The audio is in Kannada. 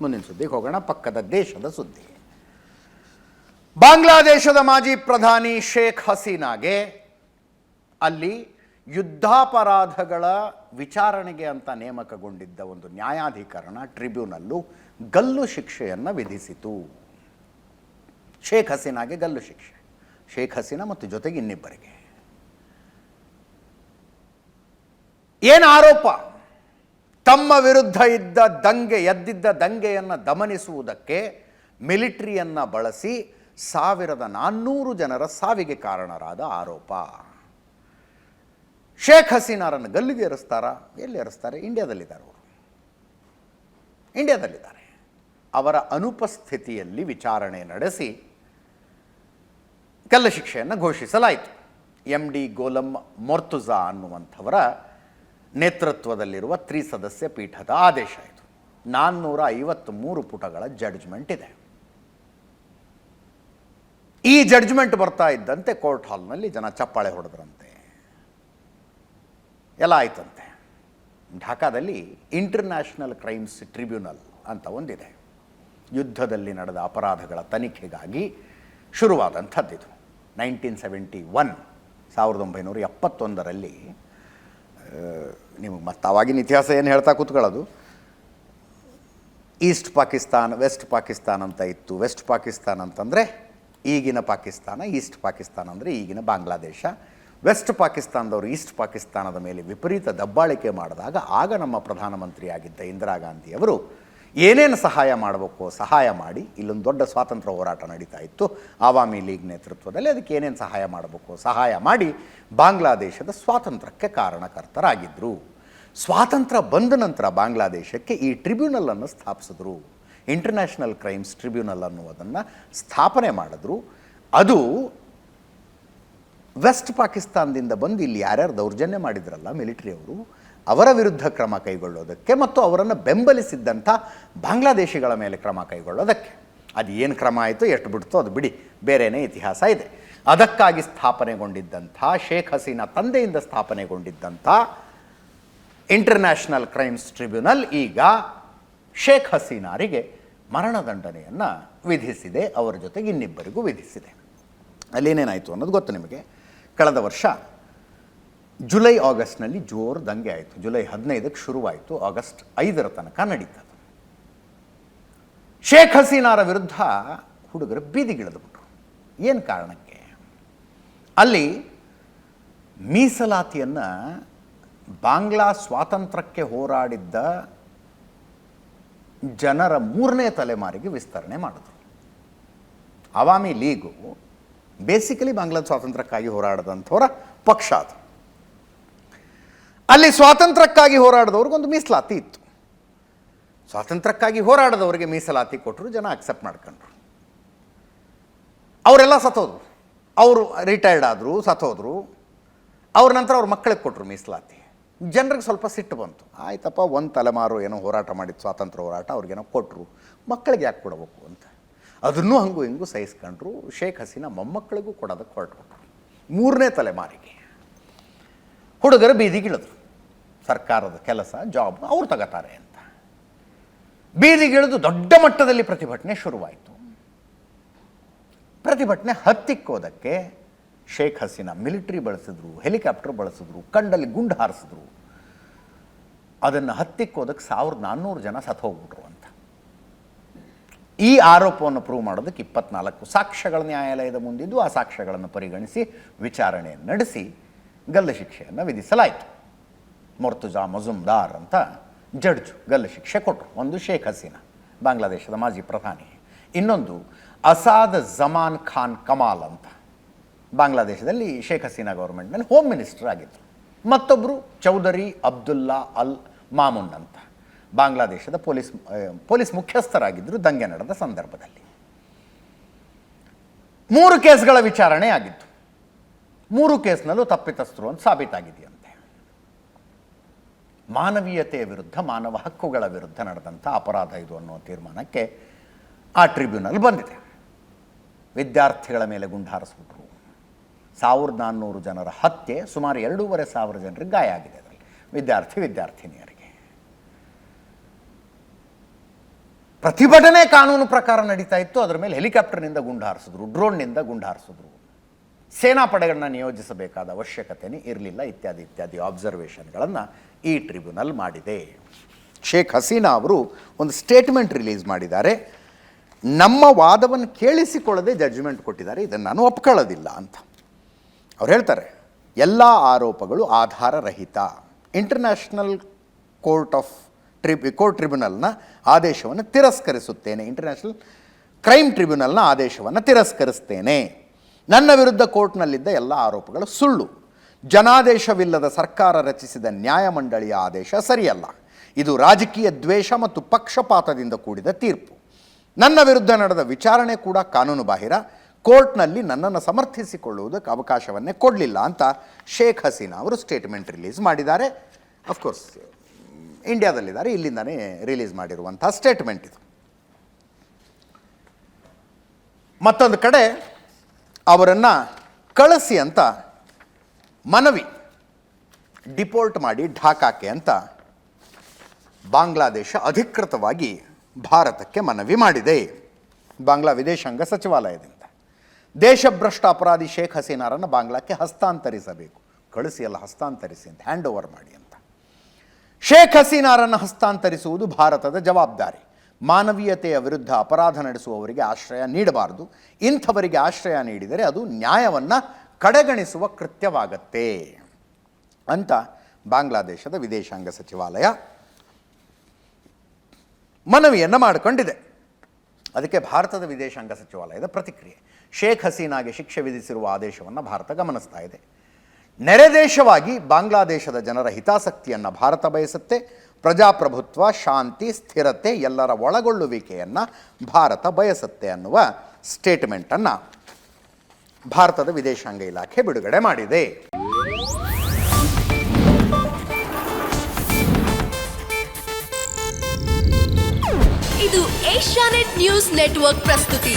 ಮುಂದಿನ ಸುದ್ದಿಗೆ ಹೋಗೋಣ, ಪಕ್ಕದ ದೇಶದ ಸುದ್ದಿ. ಬಾಂಗ್ಲಾದೇಶದ ಮಾಜಿ ಪ್ರಧಾನಿ ಶೇಖ್ ಹಸೀನಾಗೆ ಅಲ್ಲಿ ಯುದ್ಧಾಪರಾಧಗಳ ವಿಚಾರಣೆಗೆ ಅಂತ ನೇಮಕಗೊಂಡಿದ್ದ ಒಂದು ನ್ಯಾಯಾಧಿಕರಣ ಟ್ರಿಬ್ಯುನಲ್ಲು ಗಲ್ಲು ಶಿಕ್ಷೆಯನ್ನು ವಿಧಿಸಿತು. ಶೇಖ್ ಹಸೀನಾಗೆ ಗಲ್ಲು ಶಿಕ್ಷೆ. ಶೇಖ್ ಹಸೀನಾ ಮತ್ತು ಜೊತೆಗೆ ಇನ್ನಿಬ್ಬರಿಗೆ. ಏನು ಆರೋಪ? ತಮ್ಮ ವಿರುದ್ಧ ಇದ್ದ ದಂಗೆ, ಎದ್ದಿದ್ದ ದಂಗೆಯನ್ನು ದಮನಿಸುವುದಕ್ಕೆ ಮಿಲಿಟ್ರಿಯನ್ನು ಬಳಸಿ ಸಾವಿರದ ನಾನ್ನೂರು ಜನರ ಸಾವಿಗೆ ಕಾರಣರಾದ ಆರೋಪ. ಶೇಖ್ ಹಸೀನಾರನ್ನು ಗಲ್ಲಿಗೆ ಏರಿಸ್ತಾರ? ಎಲ್ಲಿ ಏರಿಸ್ತಾರೆ? ಇಂಡ್ಯಾದಲ್ಲಿದ್ದಾರೆ ಅವರು. ಇಂಡ್ಯಾದಲ್ಲಿದ್ದಾರೆ. ಅವರ ಅನುಪಸ್ಥಿತಿಯಲ್ಲಿ ವಿಚಾರಣೆ ನಡೆಸಿ ಕಲ್ಲಶಿಕ್ಷೆಯನ್ನು ಘೋಷಿಸಲಾಯಿತು. ಎಂ ಡಿ ಗೋಲಂ ಮೊರ್ತುಜಾ ಅನ್ನುವಂಥವರ ನೇತೃತ್ವದಲ್ಲಿರುವ ತ್ರಿಸದಸ್ಯ ಪೀಠದ ಆದೇಶ ಇದು. ನಾನ್ನೂರ ಐವತ್ತ್ಮೂರು ಪುಟಗಳ ಜಡ್ಜ್ಮೆಂಟ್ ಇದೆ. ಈ ಜಡ್ಜ್ಮೆಂಟ್ ಬರ್ತಾ ಇದ್ದಂತೆ ಕೋರ್ಟ್ ಹಾಲ್ನಲ್ಲಿ ಜನ ಚಪ್ಪಾಳೆ ಹೊಡೆದ್ರಂತೆ. ಎಲ್ಲ ಆಯ್ತಂತೆ. ಢಾಕಾದಲ್ಲಿ ಇಂಟರ್ನ್ಯಾಷನಲ್ ಕ್ರೈಮ್ಸ್ ಟ್ರಿಬ್ಯುನಲ್ ಅಂತ ಒಂದಿದೆ. ಯುದ್ಧದಲ್ಲಿ ನಡೆದ ಅಪರಾಧಗಳ ತನಿಖೆಗಾಗಿ ಶುರುವಾದಂಥದ್ದಿದು. ನೈನ್ಟೀನ್ ಸೆವೆಂಟಿ ಒನ್ ಸಾವಿರದ ಒಂಬೈನೂರ ಎಪ್ಪತ್ತೊಂದರಲ್ಲಿ ನಿಮಗೆ ಮತ್ತೆ ಆವಾಗಿನ ಇತಿಹಾಸ ಏನು ಹೇಳ್ತಾ ಕೂತ್ಕೊಳ್ಳೋದು? ಈಸ್ಟ್ ಪಾಕಿಸ್ತಾನ್, ವೆಸ್ಟ್ ಪಾಕಿಸ್ತಾನ್ ಅಂತ ಇತ್ತು. ವೆಸ್ಟ್ ಪಾಕಿಸ್ತಾನ್ ಅಂತಂದರೆ ಈಗಿನ ಪಾಕಿಸ್ತಾನ, ಈಸ್ಟ್ ಪಾಕಿಸ್ತಾನ ಅಂದರೆ ಈಗಿನ ಬಾಂಗ್ಲಾದೇಶ. ವೆಸ್ಟ್ ಪಾಕಿಸ್ತಾನದವರು ಈಸ್ಟ್ ಪಾಕಿಸ್ತಾನದ ಮೇಲೆ ವಿಪರೀತ ದಬ್ಬಾಳಿಕೆ ಮಾಡಿದಾಗ ಆಗ ನಮ್ಮ ಪ್ರಧಾನಮಂತ್ರಿಯಾಗಿದ್ದ ಇಂದಿರಾ ಗಾಂಧಿಯವರು ಏನೇನು ಸಹಾಯ ಮಾಡಬೇಕು ಸಹಾಯ ಮಾಡಿ ಇಲ್ಲೊಂದು ದೊಡ್ಡ ಸ್ವಾತಂತ್ರ್ಯ ಹೋರಾಟ ನಡೀತಾ ಇತ್ತು. ಆವಾಮಿ ಲೀಗ್ ನೇತೃತ್ವದಲ್ಲಿ ಅದಕ್ಕೆ ಏನೇನು ಸಹಾಯ ಮಾಡಬೇಕು ಸಹಾಯ ಮಾಡಿ ಬಾಂಗ್ಲಾದೇಶದ ಸ್ವಾತಂತ್ರ್ಯಕ್ಕೆ ಕಾರಣಕರ್ತರಾಗಿದ್ದರು ಸ್ವಾತಂತ್ರ್ಯ ಬಂದ ನಂತರ ಬಾಂಗ್ಲಾದೇಶಕ್ಕೆ ಈ ಟ್ರಿಬ್ಯುನಲನ್ನು ಸ್ಥಾಪಿಸಿದ್ರು. ಇಂಟರ್ನ್ಯಾಷನಲ್ ಕ್ರೈಮ್ಸ್ ಟ್ರಿಬ್ಯುನಲ್ ಅನ್ನುವುದನ್ನು ಸ್ಥಾಪನೆ ಮಾಡಿದ್ರು. ಅದು ವೆಸ್ಟ್ ಪಾಕಿಸ್ತಾನದಿಂದ ಬಂದು ಇಲ್ಲಿ ಯಾರ್ಯಾರು ದೌರ್ಜನ್ಯ ಮಾಡಿದ್ರಲ್ಲ ಮಿಲಿಟರಿಯವರು ಅವರ ವಿರುದ್ಧ ಕ್ರಮ ಕೈಗೊಳ್ಳೋದಕ್ಕೆ ಮತ್ತು ಅವರನ್ನು ಬೆಂಬಲಿಸಿದ್ದಂಥ ಬಾಂಗ್ಲಾದೇಶಿಗಳ ಮೇಲೆ ಕ್ರಮ ಕೈಗೊಳ್ಳೋದಕ್ಕೆ ಅದು ಏನು ಕ್ರಮ ಆಯಿತು, ಎಷ್ಟು ಬಿಡ್ತೋ ಅದು ಬಿಡಿ ಬೇರೆಯೇ ಇತಿಹಾಸ ಇದೆ. ಅದಕ್ಕಾಗಿ ಸ್ಥಾಪನೆಗೊಂಡಿದ್ದಂಥ, ಶೇಖ್ ಹಸೀನಾ ತಂದೆಯಿಂದ ಸ್ಥಾಪನೆಗೊಂಡಿದ್ದಂಥ ಇಂಟರ್ನ್ಯಾಷನಲ್ ಕ್ರೈಮ್ಸ್ ಟ್ರಿಬ್ಯುನಲ್ ಈಗ ಶೇಖ್ ಹಸೀನಾರಿಗೆ ಮರಣದಂಡನೆಯನ್ನು ವಿಧಿಸಿದೆ, ಅವರ ಜೊತೆಗೆ ಇನ್ನಿಬ್ಬರಿಗೂ ವಿಧಿಸಿದೆ. ಅಲ್ಲೇನೇನಾಯಿತು ಅನ್ನೋದು ಗೊತ್ತು ನಿಮಗೆ. ಕಳೆದ ವರ್ಷ ಜುಲೈ ಆಗಸ್ಟ್ನಲ್ಲಿ ಜೋರು ದಂಗೆ ಆಯಿತು. ಜುಲೈ ಹದಿನೈದಕ್ಕೆ ಶುರುವಾಯಿತು. ಆಗಸ್ಟ್ ಐದರ ತನಕ ನಡೀತದೆ ಶೇಖ್ ಹಸೀನಾರ ವಿರುದ್ಧ ಹುಡುಗರು ಬೀದಿಗಿಳಿದ್ಬಿಟ್ರು. ಏನು ಕಾರಣಕ್ಕೆ? ಅಲ್ಲಿ ಮೀಸಲಾತಿಯನ್ನು ಬಾಂಗ್ಲಾ ಸ್ವಾತಂತ್ರ್ಯಕ್ಕೆ ಹೋರಾಡಿದ್ದ ಜನರ ಮೂರನೇ ತಲೆಮಾರಿಗೆ ವಿಸ್ತರಣೆ ಮಾಡಿದ್ರು. ಅವಾಮಿ ಲೀಗು ಬೇಸಿಕಲಿ ಬಾಂಗ್ಲಾ ಸ್ವಾತಂತ್ರ್ಯಕ್ಕಾಗಿ ಹೋರಾಡದಂಥವರ ಪಕ್ಷ ಅದು. ಅಲ್ಲಿ ಸ್ವಾತಂತ್ರ್ಯಕ್ಕಾಗಿ ಹೋರಾಡಿದವ್ರಿಗೊಂದು ಮೀಸಲಾತಿ ಇತ್ತು. ಸ್ವಾತಂತ್ರ್ಯಕ್ಕಾಗಿ ಹೋರಾಡಿದವರಿಗೆ ಮೀಸಲಾತಿ ಕೊಟ್ಟರು, ಜನ ಅಕ್ಸೆಪ್ಟ್ ಮಾಡ್ಕೊಂಡ್ರು. ಅವರೆಲ್ಲ ಸತ್ತೋದ್ರು. ಅವರು ರಿಟೈರ್ಡ್ ಆದರು, ಸತ್ತೋದ್ರು. ಅವ್ರ ನಂತರ ಅವ್ರ ಮಕ್ಕಳಿಗೆ ಕೊಟ್ಟರು ಮೀಸಲಾತಿ. ಜನರಿಗೆ ಸ್ವಲ್ಪ ಸಿಟ್ಟು ಬಂತು. ಆಯ್ತಪ್ಪ, ಒಂದು ತಲೆಮಾರು ಏನೋ ಹೋರಾಟ ಮಾಡಿದ್ದು ಸ್ವಾತಂತ್ರ್ಯ ಹೋರಾಟ ಅವ್ರಿಗೇನೋ ಕೊಟ್ಟರು ಮಕ್ಕಳಿಗೆ ಯಾಕೆ ಕೊಡಬೇಕು? ಅಂತ. ಅದನ್ನೂ ಹಂಗೂ ಹಿಂಗೂ ಸಹಿಸ್ಕೊಂಡ್ರು. ಶೇಖ್ ಹಸೀನಾ ಮೊಮ್ಮಕ್ಕಳಿಗೂ ಕೊಡೋದಕ್ಕೆ ಹೊರಟು ಮೂರನೇ ತಲೆಮಾರಿಗೆ. ಹುಡುಗರು ಬೀದಿಗಿಳಿದ್ರು. ಸರ್ಕಾರದ ಕೆಲಸ ಜಾಬ್ ಅವ್ರು ತಗೋತಾರೆ ಅಂತ. ಬೀದಿಗಿಳಿದು ದೊಡ್ಡ ಮಟ್ಟದಲ್ಲಿ ಪ್ರತಿಭಟನೆ ಶುರುವಾಯಿತು. ಪ್ರತಿಭಟನೆ ಹತ್ತಿಕ್ಕೋದಕ್ಕೆ ಶೇಖ್ ಹಸೀನಾ ಮಿಲಿಟರಿ ಬಳಸಿದ್ರು, ಹೆಲಿಕಾಪ್ಟರ್ ಬಳಸಿದ್ರು ಕಂಡಲ್ಲಿ ಗುಂಡು ಹಾರಿಸಿದ್ರು. ಅದನ್ನು ಹತ್ತಿಕ್ಕೋದಕ್ಕೆ ಸಾವಿರದ ನಾನ್ನೂರು ಜನ ಸತ್ತು ಹೋಗ್ಬಿಟ್ರು ಅಂತ. ಈ ಆರೋಪವನ್ನು ಪ್ರೂವ್ ಮಾಡೋದಕ್ಕೆ ಇಪ್ಪತ್ನಾಲ್ಕು ಸಾಕ್ಷ್ಯಗಳ ನ್ಯಾಯಾಲಯದ ಮುಂದಿದ್ದು ಆ ಸಾಕ್ಷ್ಯಗಳನ್ನು ಪರಿಗಣಿಸಿ ವಿಚಾರಣೆ ನಡೆಸಿ ಗಲ್ಲು ಶಿಕ್ಷೆಯನ್ನು ವಿಧಿಸಲಾಯಿತು. ಮೊರ್ತುಜಾ ಮಜುಮ್ದಾರ್ ಅಂತ ಜಡ್ಜು ಗಲ್ಲು ಶಿಕ್ಷೆ ಕೊಟ್ಟರು ಒಂದು ಶೇಖ್ ಹಸೀನಾ, ಬಾಂಗ್ಲಾದೇಶದ ಮಾಜಿ ಪ್ರಧಾನಿ. ಇನ್ನೊಂದು ಅಸಾದ್ ಜಮಾನ್ ಖಾನ್ ಕಮಾಲ್ ಅಂತ. ಬಾಂಗ್ಲಾದೇಶದಲ್ಲಿ ಶೇಖ್ ಹಸೀನಾ ಗೌರ್ಮೆಂಟ್ನಲ್ಲಿ ಹೋಮ್ ಮಿನಿಸ್ಟರ್ ಆಗಿದ್ದರು ಮತ್ತೊಬ್ಬರು ಚೌಧರಿ ಅಬ್ದುಲ್ಲಾ ಅಲ್ ಮಾಮುನ್ ಅಂತ. ಬಾಂಗ್ಲಾದೇಶದ ಪೊಲೀಸ್ ಪೊಲೀಸ್ ಮುಖ್ಯಸ್ಥರಾಗಿದ್ದರು ದಂಗೆ ನಡೆದ ಸಂದರ್ಭದಲ್ಲಿ. ಮೂರು ಕೇಸ್ಗಳ ವಿಚಾರಣೆ ಆಗಿತ್ತು. ಮೂರು ಕೇಸ್ನಲ್ಲೂ ತಪ್ಪಿತಸ್ಥರು ಅಂತ ಸಾಬೀತಾಗಿದೆಯಂತೆ ಮಾನವೀಯತೆಯ ವಿರುದ್ಧ, ಮಾನವ ಹಕ್ಕುಗಳ ವಿರುದ್ಧ ನಡೆದಂಥ ಅಪರಾಧ ಇದು ಅನ್ನೋ ತೀರ್ಮಾನಕ್ಕೆ ಆ ಟ್ರಿಬ್ಯುನಲ್ ಬಂದಿದೆ. ವಿದ್ಯಾರ್ಥಿಗಳ ಮೇಲೆ ಗುಂಡಾರಿಸ್ಬಿಟ್ರು ಸಾವಿರದ ನಾನ್ನೂರು ಜನರ ಹತ್ಯೆ, ಸುಮಾರು ಎರಡೂವರೆ ಸಾವಿರ ಜನರಿಗೆ ಗಾಯ ಆಗಿದೆ ಅದರಲ್ಲಿ. ವಿದ್ಯಾರ್ಥಿ, ವಿದ್ಯಾರ್ಥಿನಿಯರಿಗೆ. ಪ್ರತಿಭಟನೆ ಕಾನೂನು ಪ್ರಕಾರ ನಡೀತಾ ಇತ್ತು. ಅದರ ಮೇಲೆ ಹೆಲಿಕಾಪ್ಟರ್ನಿಂದ ಗುಂಡಾರಿಸಿದ್ರು ಡ್ರೋನ್ನಿಂದ ಗುಂಡು ಹಾರಿಸಿದ್ರು ಸೇನಾ ಪಡೆಗಳನ್ನ ನಿಯೋಜಿಸಬೇಕಾದ ಅವಶ್ಯಕತೆನೇ ಇರಲಿಲ್ಲ ಇತ್ಯಾದಿ ಇತ್ಯಾದಿ ಆಬ್ಸರ್ವೇಷನ್ಗಳನ್ನು ಈ ಟ್ರಿಬ್ಯುನಲ್ ಮಾಡಿದೆ. ಶೇಖ್ ಹಸೀನಾ ಅವರು ಒಂದು ಸ್ಟೇಟ್ಮೆಂಟ್ ರಿಲೀಸ್ ಮಾಡಿದ್ದಾರೆ. ನಮ್ಮ ವಾದವನ್ನು ಕೇಳಿಸಿಕೊಳ್ಳದೆ ಜಡ್ಜ್ಮೆಂಟ್ ಕೊಟ್ಟಿದ್ದಾರೆ. ಇದನ್ನು ನಾನು ಒಪ್ಕೊಳ್ಳೋದಿಲ್ಲ ಅಂತ. ಅವ್ರು ಹೇಳ್ತಾರೆ, ಎಲ್ಲ ಆರೋಪಗಳು ಆಧಾರರಹಿತ. ಇಂಟರ್ನ್ಯಾಷನಲ್ ಕೋರ್ಟ್ ಆಫ್ ಟ್ರಿಬ್ ಕೋರ್ಟ್ ಟ್ರಿಬ್ಯುನಲ್ನ ಆದೇಶವನ್ನು ತಿರಸ್ಕರಿಸುತ್ತೇನೆ. ಇಂಟರ್ನ್ಯಾಷನಲ್ ಕ್ರೈಮ್ ಟ್ರಿಬ್ಯುನಲ್ನ ಆದೇಶವನ್ನು ತಿರಸ್ಕರಿಸ್ತೇನೆ. ನನ್ನ ವಿರುದ್ಧ ಕೋರ್ಟ್ನಲ್ಲಿದ್ದ ಎಲ್ಲ ಆರೋಪಗಳು ಸುಳ್ಳು. ಜನಾದೇಶವಿಲ್ಲದ ಸರ್ಕಾರ ರಚಿಸಿದ ನ್ಯಾಯಮಂಡಳಿಯ ಆದೇಶ ಸರಿಯಲ್ಲ. ಇದು ರಾಜಕೀಯ ದ್ವೇಷ ಮತ್ತು ಪಕ್ಷಪಾತದಿಂದ ಕೂಡಿದ ತೀರ್ಪು. ನನ್ನ ವಿರುದ್ಧ ನಡೆದ ವಿಚಾರಣೆ ಕೂಡ ಕಾನೂನು ಬಾಹಿರ. ಕೋರ್ಟ್ನಲ್ಲಿ ನನ್ನನ್ನು ಸಮರ್ಥಿಸಿಕೊಳ್ಳುವುದಕ್ಕೆ ಅವಕಾಶವನ್ನೇ ಕೊಡಲಿಲ್ಲ ಅಂತ ಶೇಖ್ ಹಸೀನಾ ಅವರು ಸ್ಟೇಟ್ಮೆಂಟ್ ರಿಲೀಸ್ ಮಾಡಿದ್ದಾರೆ. ಅಫ್ಕೋರ್ಸ್ ಇಂಡಿಯಾದಲ್ಲಿದ್ದಾರೆ, ಇಲ್ಲಿಂದನೇ ರಿಲೀಸ್ ಮಾಡಿರುವಂಥ ಸ್ಟೇಟ್ಮೆಂಟ್ ಇದು. ಮತ್ತೊಂದು ಕಡೆ ಅವರನ್ನು ಕಳಿಸಿ ಅಂತ ಮನವಿ, ಡಿಪೋರ್ಟ್ ಮಾಡಿ ಢಾಕಾಕ್ಕೆ ಅಂತ ಬಾಂಗ್ಲಾದೇಶ ಅಧಿಕೃತವಾಗಿ ಭಾರತಕ್ಕೆ ಮನವಿ ಮಾಡಿದೆ. ಬಾಂಗ್ಲಾ ವಿದೇಶಾಂಗ ಸಚಿವಾಲಯದಿಂದ. ದೇಶಭ್ರಷ್ಟ ಅಪರಾಧಿ ಶೇಖ್ ಹಸೀನಾರನ್ನು ಬಾಂಗ್ಲಾಕ್ಕೆ ಹಸ್ತಾಂತರಿಸಬೇಕು. ಕಳಿಸಿ ಎಲ್ಲ ಹಸ್ತಾಂತರಿಸಿ ಅಂತ ಹ್ಯಾಂಡ್ ಓವರ್ ಮಾಡಿ ಅಂತ. ಶೇಖ್ ಹಸೀನಾರನ್ನು ಹಸ್ತಾಂತರಿಸುವುದು ಭಾರತದ ಜವಾಬ್ದಾರಿ. ಮಾನವೀಯತೆಯ ವಿರುದ್ಧ ಅಪರಾಧ ನಡೆಸುವವರಿಗೆ ಆಶ್ರಯ ನೀಡಬಾರದು. ಇಂಥವರಿಗೆ ಆಶ್ರಯ ನೀಡಿದರೆ ಅದು ನ್ಯಾಯವನ್ನು ಕಡೆಗಣಿಸುವ ಕೃತ್ಯವಾಗತ್ತೆ. ಅಂತ ಬಾಂಗ್ಲಾದೇಶದ ವಿದೇಶಾಂಗ ಸಚಿವಾಲಯ ಮನವಿಯನ್ನು ಮಾಡಿಕೊಂಡಿದೆ. ಅದಕ್ಕೆ ಭಾರತದ ವಿದೇಶಾಂಗ ಸಚಿವಾಲಯದ ಪ್ರತಿಕ್ರಿಯೆ. ಶೇಖ್ ಹಸೀನಾಗೆ ಶಿಕ್ಷೆ ವಿಧಿಸಿರುವ ಆದೇಶವನ್ನು ಭಾರತ ಗಮನಿಸ್ತಾ ಇದೆ. ನೆರೆ ದೇಶವಾಗಿ ಬಾಂಗ್ಲಾದೇಶದ ಜನರ ಹಿತಾಸಕ್ತಿಯನ್ನು ಭಾರತ ಬಯಸುತ್ತೆ. ಪ್ರಜಾಪ್ರಭುತ್ವ, ಶಾಂತಿ, ಸ್ಥಿರತೆ ಎಲ್ಲರ ಒಳಗೊಳ್ಳುವಿಕೆಯನ್ನು ಭಾರತ ಬಯಸುತ್ತೆ ಅನ್ನುವ ಸ್ಟೇಟ್ಮೆಂಟನ್ನು ಭಾರತದ ವಿದೇಶಾಂಗ ಇಲಾಖೆ ಬಿಡುಗಡೆ ಮಾಡಿದೆ. ಇದು ಏಷ್ಯಾನೆಟ್ ನ್ಯೂಸ್ ನೆಟ್ವರ್ಕ್ ಪ್ರಸ್ತುತಿ.